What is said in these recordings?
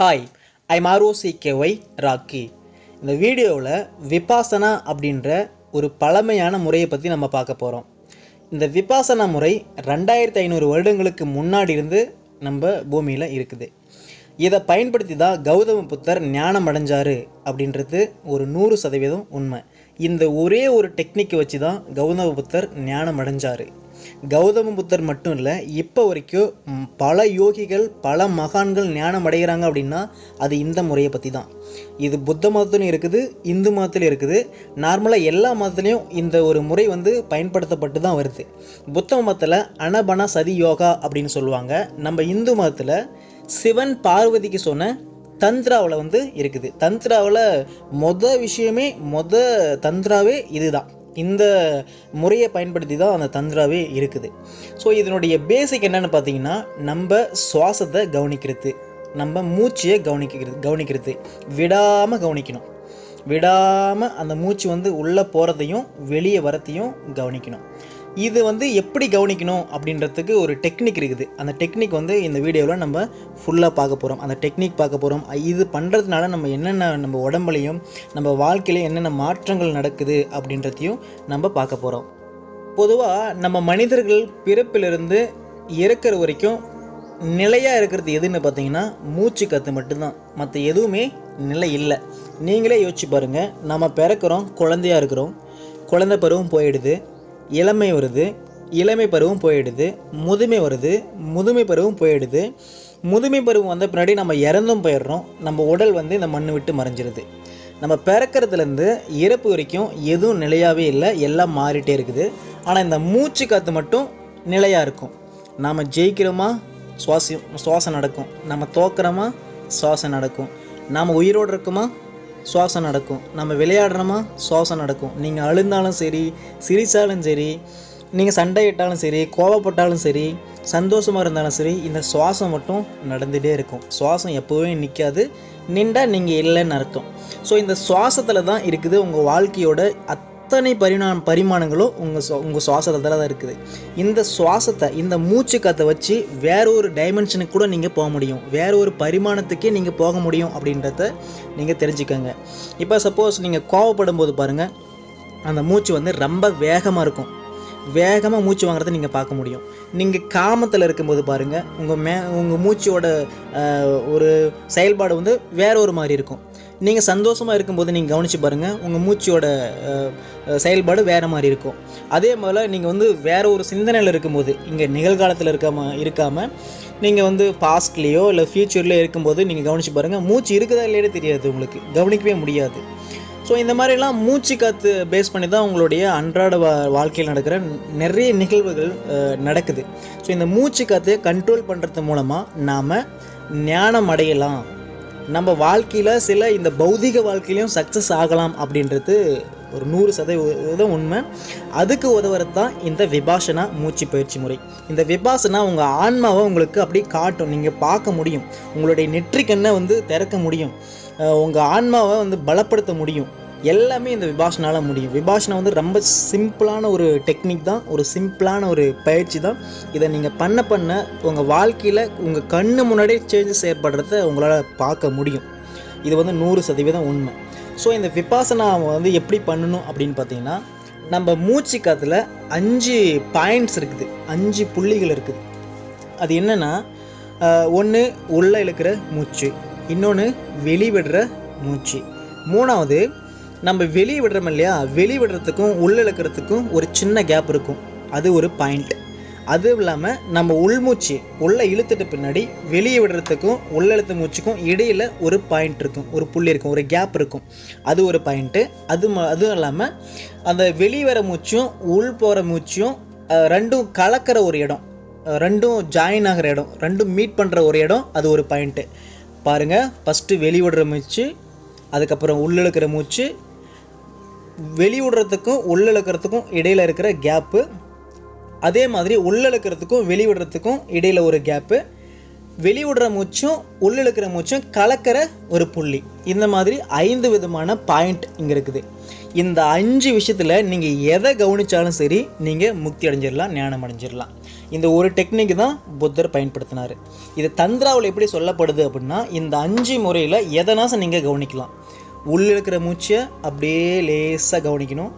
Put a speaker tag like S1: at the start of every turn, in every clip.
S1: Hi I மாரோசி ஒய் ராக்கி இந்த வீடியோவில் விபாசனா அப்படின்ற ஒரு பழமையான முறையை பற்றி நம்ம பார்க்க போகிறோம் இந்த விபாசனா முறை ரெண்டாயிரத்தி ஐநூறு வருடங்களுக்கு முன்னாடி இருந்து நம்ம பூமியில் இருக்குது. இதை பயன்படுத்தி தான் கௌதம புத்தர் ஞானம் அடைஞ்சார் அப்படின்றது ஒரு நூறு சதவீதம் உண்மை. இந்த ஒரே ஒரு டெக்னிக்கை வச்சு தான் கௌதம புத்தர் ஞானம் அடைஞ்சார். கௌதம புத்தர் மட்டும் இல்லை இப்போ வரைக்கும் பல யோகிகள் பல மகான்கள் ஞானம் அடைகிறாங்க அப்படின்னா அது இந்த முறையை பற்றி தான் இது புத்த மதத்துலையும் இருக்குது இந்து மதத்துலையும் இருக்குது. நார்மலாக எல்லா மதத்துலேயும் இந்த ஒரு முறை வந்து பயன்படுத்தப்பட்டு தான் வருது. புத்த மதத்தில் அனபன சதி யோகா அப்படின்னு சொல்லுவாங்க. நம்ம இந்து மதத்தில் சிவன் பார்வதிக்கு சொன்ன தந்திராவில் வந்து இருக்குது. தந்திராவில் மொத விஷயமே மொத தந்திராவே இதுதான். இந்த முறையை பயன்படுத்தி தான் அந்த தந்திராவே இருக்குது. ஸோ இதனுடைய பேசிக் என்னென்னு பார்த்தீங்கன்னா நம்ம சுவாசத்தை கவனிக்கிறது நம்ம மூச்சையை கவனிக்கிறது கவனிக்கிறது. விடாமல் கவனிக்கணும். விடாமல் அந்த மூச்சு வந்து உள்ளே போகிறதையும் வெளியே வரத்தையும் கவனிக்கணும். இது வந்து எப்படி கவனிக்கணும் அப்படின்றதுக்கு ஒரு டெக்னிக் இருக்குது. அந்த டெக்னிக் வந்து இந்த வீடியோவில் நம்ம ஃபுல்லாக பார்க்க போகிறோம் அந்த டெக்னிக் பார்க்க போகிறோம் இது பண்ணுறதுனால நம்ம என்னென்ன நம்ம உடம்புலையும் நம்ம வாழ்க்கையில என்னென்ன மாற்றங்கள் நடக்குது அப்படின்றதையும் நம்ம பார்க்க போகிறோம் பொதுவாக நம்ம மனிதர்கள் பிறப்பிலிருந்து இறக்கிற வரைக்கும் நிலையாக இருக்கிறது எதுன்னு பார்த்தீங்கன்னா மூச்சு கற்று மட்டும்தான். மற்ற எதுவுமே நிலை இல்லை. நீங்களே யோசிச்சு பாருங்கள் நம்ம பிறக்கிறோம் குழந்தையா இருக்கிறோம். குழந்தை பருவம் போயிடுது. இளமை வருது இளமை பருவம் போயிடுது முதுமை வருது முதுமை பருவம் போயிடுது. முதுமை பருவம் வந்த பின்னாடி நம்ம இறந்தும் போயிடுறோம். நம்ம உடல் வந்து இந்த மண்ணை விட்டு மறைஞ்சிருது. நம்ம பிறக்கிறதுலேருந்து இறப்பு வரைக்கும் எதுவும் நிலையாகவே இல்லை எல்லாம் மாறிட்டே இருக்குது. ஆனால் இந்த மூச்சு காற்று மட்டும் நிலையாக இருக்கும். நாம் ஜெயிக்கிறோமா? சுவாசி சுவாசம் நடக்கும். நம்ம தோக்கிறோமா? சுவாசம் நடக்கும். நாம் உயிரோடு இருக்கோமா? சுவாசம் நடக்கும். நம்ம விளையாடுறோமா? சுவாசம் நடக்கும். நீங்கள் அழுந்தாலும் சரி சிரித்தாலும் சரி நீங்கள் சண்டையிட்டாலும் சரி கோவப்பட்டாலும் சரி சந்தோஷமாக இருந்தாலும் சரி இந்த சுவாசம் மட்டும் நடந்துகிட்டே இருக்கும். சுவாசம் எப்போவே நிற்காது நின்றா நீங்கள் இல்லைன்னு அர்த்தம். ஸோ இந்த சுவாசத்தில் தான் இருக்குது உங்கள் வாழ்க்கையோட அத் அத்தனை பரிணா பரிமாணங்களும் உங்கள் சுவா உங்கள் சுவாசத்தில் தான் இருக்குது. இந்த சுவாசத்தை இந்த மூச்சு காற்றை வச்சு வேற ஒரு டைமென்ஷனுக்கு கூட நீங்கள் போக முடியும். வேற ஒரு பரிமாணத்துக்கே நீங்கள் போக முடியும் அப்படின்றத நீங்கள் தெரிஞ்சுக்கோங்க. இப்போ சப்போஸ் நீங்கள் கோவப்படும் போது பாருங்கள் அந்த மூச்சு வந்து ரொம்ப வேகமாக இருக்கும். வேகமாக மூச்சு வாங்குறத நீங்கள் பார்க்க முடியும். நீங்கள் காமத்தில் இருக்கும்போது பாருங்கள் உங்கள் மே உங்கள் மூச்சோட ஒரு செயல்பாடு வந்து வேற ஒரு மாதிரி இருக்கும். நீங்கள் சந்தோஷமாக இருக்கும்போது நீங்கள் கவனித்து பாருங்கள் உங்கள் மூச்சோட செயல்பாடு வேறு மாதிரி இருக்கும். அதே போல் நீங்கள் வந்து வேறு ஒரு சிந்தனையில் இருக்கும்போது இங்கே நிகழ்காலத்தில் இருக்காம இருக்காமல் நீங்கள் வந்து பாஸ்ட்லேயோ இல்லை ஃப்யூச்சர்லேயோ இருக்கும்போது நீங்கள் கவனித்து பாருங்கள் மூச்சு இருக்குதா இல்லையே தெரியாது உங்களுக்கு. கவனிக்கவே முடியாது. ஸோ இந்த மாதிரிலாம் மூச்சு காற்று பேஸ் பண்ணி தான் உங்களுடைய அன்றாட வா வாழ்க்கையில் நடக்கிற நிறைய நிகழ்வுகள் நடக்குது. ஸோ இந்த மூச்சு காற்றை கண்ட்ரோல் பண்ணுறது மூலமாக நாம் ஞானம் அடையலாம். நம்ம வாழ்க்கையில் சில இந்த பௌதிக வாழ்க்கையிலையும் சக்ஸஸ் ஆகலாம் அப்படின்றது ஒரு நூறு சதவீதம் உண்மை. அதுக்கு உதவுறது தான் இந்த விபாசனா மூச்சு பயிற்சி முறை. இந்த விபாசனா உங்கள் ஆன்மாவை உங்களுக்கு அப்படி காட்டும். நீங்கள் பார்க்க முடியும். உங்களுடைய நெற்றிக்கண்ணை வந்து திறக்க முடியும். உங்கள் ஆன்மாவை வந்து பலப்படுத்த முடியும். எல்லாமே இந்த விபாஷனால முடியும். விபாஷனா வந்து ரொம்ப சிம்பிளான ஒரு டெக்னிக் தான் ஒரு சிம்பிளான ஒரு பயிற்சி தான். இதை நீங்கள் பண்ண பண்ண உங்கள் வாழ்க்கையில் உங்கள் கண்ணு முன்னாடியே சேஞ்சஸ் ஏற்படுறத உங்களால் பார்க்க முடியும். இது வந்து நூறு சதவீதம் உண்மை. ஸோ இந்த விபாசனா வந்து எப்படி பண்ணணும் அப்படின்னு பார்த்தீங்கன்னா நம்ம மூச்சு காத்துல அஞ்சு பாயிண்ட்ஸ் இருக்குது. அஞ்சு புள்ளிகள் இருக்குது. அது என்னென்னா ஒன்று உள்ளே இழுக்கிற மூச்சு. இன்னொன்று வெளிவிடுற மூச்சு. மூணாவது நம்ம வெளியே விடுறோம் இல்லையா? வெளியே விடுறதுக்கும் உள்ள இழுக்கிறதுக்கும் ஒரு சின்ன கேப் இருக்கும். அது ஒரு பாயிண்ட் அதுவும் இல்லாமல் நம்ம உள்மூச்சு உள்ளே இழுத்துட்டு பின்னாடி வெளியே விடுறதுக்கும் உள்ள இழுத்த மூச்சுக்கும் இடையில் ஒரு பாயிண்ட் இருக்கும். ஒரு புள்ளி இருக்கும். ஒரு கேப் இருக்கும். அது ஒரு பாயிண்ட்டு அது ம- அதுவும் இல்லாமல் அந்த வெளியே வர மூச்சும் உள் போகிற மூச்சும் ரெண்டும் கலக்கிற ஒரு இடம். ரெண்டும் ஜாயின் ஆகிற இடம். ரெண்டும் மீட் பண்ணுற ஒரு இடம். அது ஒரு பாயிண்ட்டு பாருங்கள் ஃபஸ்ட்டு வெளி விடுற மூச்சு அதுக்கப்புறம் உள்ளிழுக்கிற மூச்சு வெளி விடுறதுக்கும் உள்ளிழுக்கிறதுக்கும் இடையில் இருக்கிற கேப்பு அதே மாதிரி உள்ளிழுக்கிறதுக்கும் வெளிவிடுறதுக்கும் இடையில் ஒரு கேப்பு வெளி விடுற மூச்சும் உள்ளிழுக்கிற மூச்சும் கலக்கிற ஒரு புள்ளி. இந்த மாதிரி ஐந்து விதமான பாயிண்ட் இங்கே இருக்குது. இந்த அஞ்சு விஷயத்தில் நீங்கள் எதை கவனித்தாலும் சரி நீங்கள் முக்தி அடைஞ்சிடலாம் ஞானம் அடைஞ்சிடலாம் இந்த ஒரு டெக்னிக் தான் புத்தர் பயன்படுத்தினார். இது தந்திராவில் எப்படி சொல்லப்படுது அப்படின்னா இந்த அஞ்சு முறையில் எதனாச்சும் நீங்கள் கவனிக்கலாம். உள்ள இருக்கிற மூச்சை அப்படியே லேசாக கவனிக்கணும்.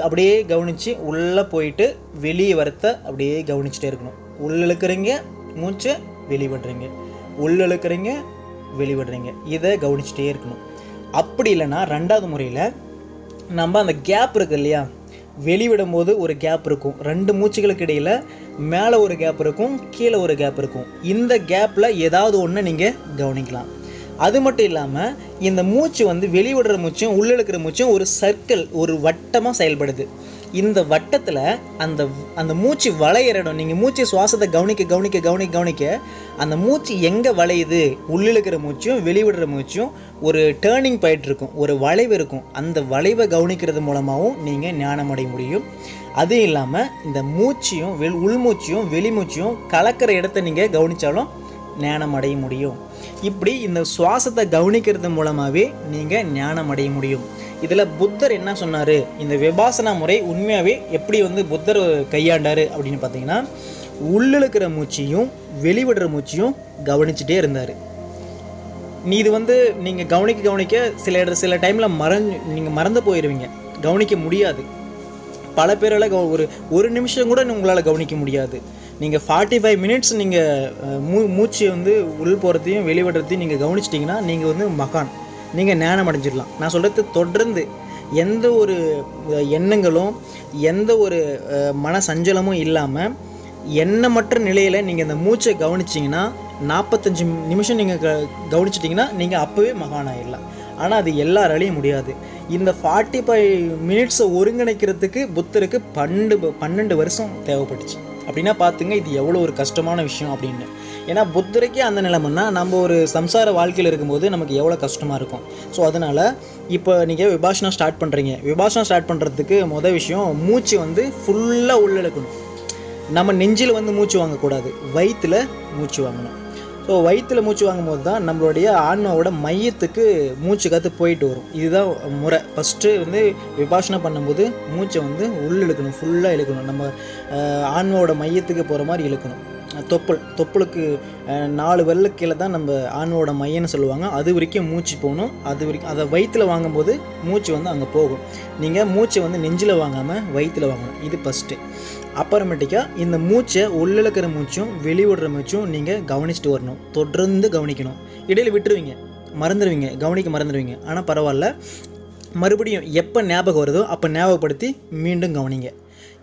S1: அப்படியே கவனித்து உள்ளே போயிட்டு வெளியே வரத்த அப்படியே கவனிச்சுட்டே இருக்கணும். உள்ள இழுக்கிறீங்க மூச்சை வெளிவிடுறீங்க உள்ள இழுக்கிறீங்க வெளிவிடுறீங்க இதை கவனிச்சுட்டே இருக்கணும். அப்படி இல்லைன்னா ரெண்டாவது முறையில் நம்ம அந்த கேப் இருக்குது இல்லையா? வெளிவிடும் போது ஒரு கேப் இருக்கும். ரெண்டு மூச்சுகளுக்கு இடையில் மேலே ஒரு கேப் இருக்கும் கீழே ஒரு கேப் இருக்கும். இந்த கேப்பில் ஏதாவது ஒன்று நீங்கள் கவனிக்கலாம். அது மட்டும் இல்லாமல் இந்த மூச்சு வந்து வெளிவிடுற மூச்சும் உள்ளிழுக்கிற மூச்சும் ஒரு சர்க்கிள் ஒரு வட்டமாக செயல்படுது. இந்த வட்டத்தில் அந்த அந்த மூச்சு வளையிற இடம் நீங்கள் மூச்சு சுவாசத்தை கவனிக்க கவனிக்க கவனிக்க கவனிக்க அந்த மூச்சு எங்கே வளையுது? உள்ளிழுக்கிற மூச்சும் வெளிவிடுற மூச்சும் ஒரு டேர்னிங் பாயிண்ட் இருக்கும். ஒரு வளைவு இருக்கும். அந்த வளைவை கவனிக்கிறது மூலமாகவும் நீங்கள் ஞானம் அடைய முடியும். அதுவும் இல்லாமல் இந்த மூச்சையும் வெள் உள்மூச்சையும் வெளிமூச்சையும் கலக்கிற இடத்த நீங்கள் கவனித்தாலும் ஞானம் அடைய முடியும். இப்படி இந்த சுவாசத்தை கவனிக்கிறது மூலமாகவே நீங்கள் ஞானம் அடைய முடியும். இதில் புத்தர் என்ன சொன்னார்? இந்த விபாசனா முறை உண்மையாகவே எப்படி வந்து புத்தர் கையாண்டார் அப்படின்னு பார்த்தீங்கன்னா உள்ளிழுக்கிற மூச்சையும் வெளிவிடுற மூச்சையும் கவனிச்சுட்டே இருந்தார். நீ இது வந்து நீங்கள் கவனிக்க கவனிக்க சில இட சில டைமில் மறந்து நீங்கள் மறந்து போயிடுவீங்க கவனிக்க முடியாது. பல பேரால் கவ- ஒரு ஒரு நிமிஷம் கூட உங்களால் கவனிக்க முடியாது. நீங்கள் ஃபார்ட்டி ஃபைவ் மினிட்ஸ் நீங்கள் மூ மூச்சு வந்து உள் போகிறதையும் வெளிவிடுறதையும் நீங்கள் கவனிச்சிட்டிங்கன்னா நீங்கள் வந்து மகான். நீங்கள் ஞானம் அடைஞ்சிடலாம் நான் சொல்கிறது தொடர்ந்து எந்த ஒரு எண்ணங்களும் எந்த ஒரு மன சஞ்சலமும் இல்லாமல் எண்ணமற்ற நிலையில் நீங்கள் இந்த மூச்சை கவனிச்சிங்கன்னா நாற்பத்தஞ்சு நிமிஷம் நீங்கள் க கவனிச்சிட்டிங்கன்னா நீங்கள் அப்போவே மகானாயிடலாம். ஆனால் அது எல்லாராலையும் முடியாது. இந்த ஃபார்ட்டி ஃபைவ் மினிட்ஸை ஒருங்கிணைக்கிறதுக்கு புத்தருக்கு பன்னெண்டு பன்னெண்டு வருஷம் தேவைப்பட்டுச்சு. அப்படின்னா பார்த்துங்க இது எவ்வளோ ஒரு கஷ்டமான விஷயம் அப்படின்னு. ஏன்னா புத்தரைக்கே அந்த நிலைமைன்னா நம்ம ஒரு சம்சார வாழ்க்கையில் இருக்கும்போது நமக்கு எவ்வளோ கஷ்டமாக இருக்கும். ஸோ அதனால் இப்போ நீங்கள் விபாஷனம் ஸ்டார்ட் பண்ணுறீங்க விபாஷனம் ஸ்டார்ட் பண்ணுறதுக்கு மொதல் விஷயம் மூச்சு வந்து ஃபுல்லாக உள்ளிழுக்கணும் நம்ம நெஞ்சில் வந்து மூச்சு வாங்கக்கூடாது. வயிற்றில் மூச்சு வாங்கணும். ஸோ வயிற்றில் மூச்சு வாங்கும்போது தான் நம்மளுடைய ஆன்மாவோட மையத்துக்கு மூச்சு காத்து போயிட்டு வரும். இதுதான் முறை. ஃபஸ்ட்டு வந்து விபாஷனை பண்ணும்போது மூச்சை வந்து உள்ள இழுக்கணும் ஃபுல்லாக இழுக்கணும். நம்ம ஆன்மாவோட மையத்துக்கு போகிற மாதிரி இழுக்கணும். தொப்புள் தொப்புளுக்கு நாலு வெள்ள கீழே தான் நம்ம ஆன்மாவோட மையம்னு சொல்லுவாங்க. அது வரைக்கும் மூச்சு போகணும். அது வரைக்கும் அதை வயிற்றில் வாங்கும்போது மூச்சு வந்து அங்கே போகும். நீங்கள் மூச்சை வந்து நெஞ்சில் வாங்காமல் வயிற்றுல வாங்கணும். இது ஃபஸ்ட்டு அப்புறமேட்டிக்கா இந்த மூச்சை உள்ளிழுக்கிற மூச்சும் வெளிவிடுற மூச்சும் நீங்கள் கவனிச்சுட்டு வரணும். தொடர்ந்து கவனிக்கணும். இடையில் விட்டுருவீங்க. மறந்துடுவீங்க கவனிக்க மறந்துடுவீங்க ஆனால் பரவாயில்ல. மறுபடியும் எப்போ ஞாபகம் வருதோ அப்போ ஞாபகப்படுத்தி மீண்டும் கவனிங்க.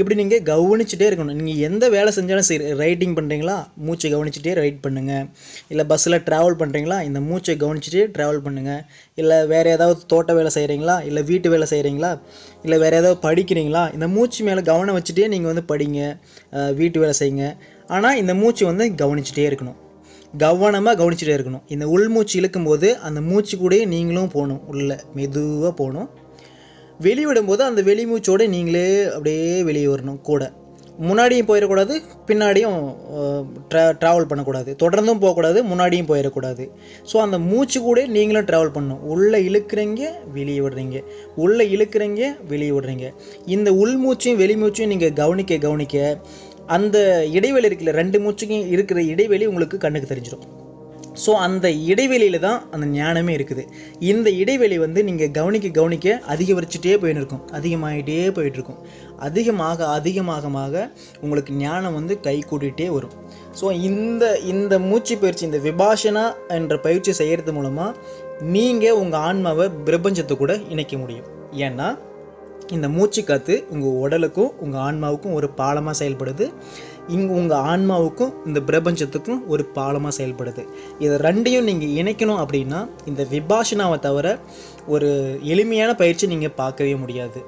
S1: இப்படி நீங்கள் கவனிச்சுட்டே இருக்கணும். நீங்கள் எந்த வேலை செஞ்சாலும் சரி ரைட்டிங் பண்ணுறீங்களா மூச்சை கவனிச்சுட்டே ரைட் பண்ணுங்கள் இல்லை பஸ்ஸில் ட்ராவல் பண்ணுறீங்களா இந்த மூச்சை கவனிச்சுட்டே ட்ராவல் பண்ணுங்கள் இல்லை வேறு ஏதாவது தோட்ட வேலை செய்கிறீங்களா இல்லை வீட்டு வேலை செய்கிறீங்களா இல்லை வேறு ஏதாவது படிக்கிறீங்களா? இந்த மூச்சு மேலே கவனம் வச்சுட்டே நீங்கள் வந்து படிங்க. வீட்டு வேலை செய்யுங்க. ஆனால் இந்த மூச்சு வந்து கவனிச்சுட்டே இருக்கணும். கவனமாக கவனிச்சுட்டே இருக்கணும். இந்த உள்மூச்சு இழுக்கும்போது அந்த மூச்சு கூடயே நீங்களும் போகணும். உள்ளே மெதுவாக போகணும். வெளிவிடும்போது அந்த வெளிமூச்சோடு நீங்களே அப்படியே வெளியே வரணும் கூட. முன்னாடியும் போயிடக்கூடாது பின்னாடியும் ட்ரா ட்ராவல் பண்ணக்கூடாது. தொடர்ந்தும் போகக்கூடாது முன்னாடியும் போயிடக்கூடாது. ஸோ அந்த மூச்சு கூட நீங்களும் ட்ராவல் பண்ணணும். உள்ளே இழுக்கிறீங்க வெளியே விடுறீங்க. உள்ளே இழுக்கிறீங்க வெளியே விடுறீங்க. இந்த உள்மூச்சையும் வெளிமூச்சையும் நீங்கள் கவனிக்க கவனிக்க அந்த இடைவெளி இருக்குல்ல ரெண்டு மூச்சுக்கும் இருக்கிற இடைவெளி உங்களுக்கு கண்ணுக்கு தெரிஞ்சிடும் ஸோ அந்த இடைவெளியில் தான் அந்த ஞானமே இருக்குது. இந்த இடைவெளி வந்து நீங்கள் கவனிக்க கவனிக்க அதிகரிச்சுட்டே போயின்னு இருக்கும் அதிகமாகிட்டே போயிட்டுருக்கும் அதிகமாக அதிகமாகமாக உங்களுக்கு ஞானம் வந்து கை கூட்டிகிட்டே வரும். ஸோ இந்த இந்த மூச்சு பயிற்சி இந்த விபாஷனா என்ற பயிற்சி செய்கிறது மூலமாக நீங்கள் உங்கள் ஆன்மாவை பிரபஞ்சத்தை கூட இணைக்க முடியும். ஏன்னா இந்த மூச்சு காற்று உங்கள் உடலுக்கும் உங்கள் ஆன்மாவுக்கும் ஒரு பாலமாக செயல்படுது. இங்கே உங்கள் ஆன்மாவுக்கும் இந்த பிரபஞ்சத்துக்கும் ஒரு பாலமாக செயல்படுது. இதை ரெண்டையும் நீங்கள் இணைக்கணும் அப்படின்னா இந்த விபாஷனாவை தவிர ஒரு எளிமையான பயிற்சி நீங்கள் பார்க்கவே முடியாது.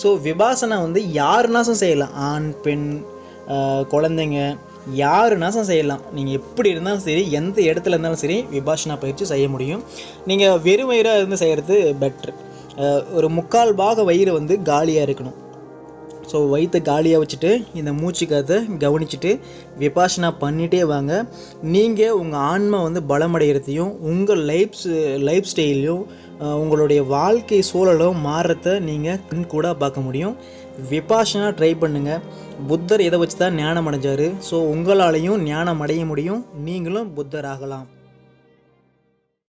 S1: ஸோ விபாசனா வந்து யாருனாசும் செய்யலாம்? ஆண் பெண் குழந்தைங்க யாருனாசும் செய்யலாம்? நீங்கள் எப்படி இருந்தாலும் சரி எந்த இடத்துல இருந்தாலும் சரி விபாஷனா பயிற்சி செய்ய முடியும். நீங்கள் வெறும் வயிறாக இருந்து செய்கிறது பெட்ரு ஒரு முக்கால் பாக வயிறு வந்து காலியாக இருக்கணும். ஸோ வயிற்றை காலியாக வச்சுட்டு இந்த மூச்சு கவனிச்சுட்டு விபாசனா பண்ணிகிட்டே வாங்க. நீங்கள் உங்கள் ஆன்மா வந்து பலமடைகிறதையும் உங்கள் லைஃப் லைஃப் ஸ்டைலையும் உங்களுடைய வாழ்க்கை சூழலும் மாறுறத நீங்கள் கண் கூட பார்க்க முடியும். விபாஷனா ட்ரை பண்ணுங்கள் புத்தர் இதை வச்சு தான் ஞானம் அடைஞ்சார் ஸோ உங்களாலையும் ஞானம் அடைய முடியும். நீங்களும் புத்தர் ஆகலாம்